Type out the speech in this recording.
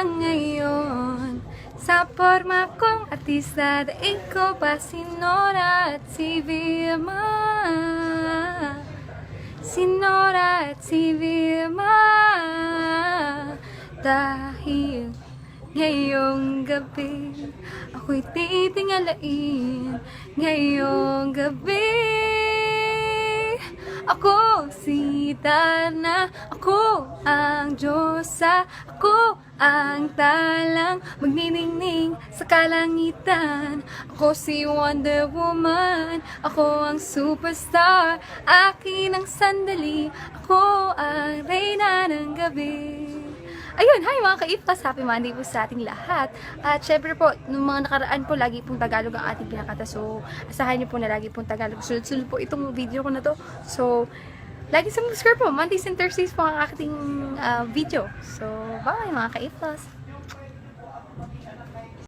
hanggang ngayon. Sa forma kong artista Daig ko pa si Nora at si Vilma? Si Nora at si Vilma. Dahil ngayong gabi Ako'y titingalain. Ngayong gabi Ako si Dana. Ako Diyosa Ako ang talang Magniningning sa kalangitan Ako si Wonder Woman Ako ang superstar Akin ang sandali Ako ang reyna ng gabi Ayun, hi mga ka-IFAS! Happy Monday po sa ating lahat. At syempre po, nung mga nakaraan po, lagi pong Tagalog ang ating pinakata. So, asahan niyo po na lagi pong Tagalog. Sunod-sunod po itong video ko na to. So, lagi subscribe po. Mondays and Thursdays po ang ating ah, video. So, bye mga ka-IFAS!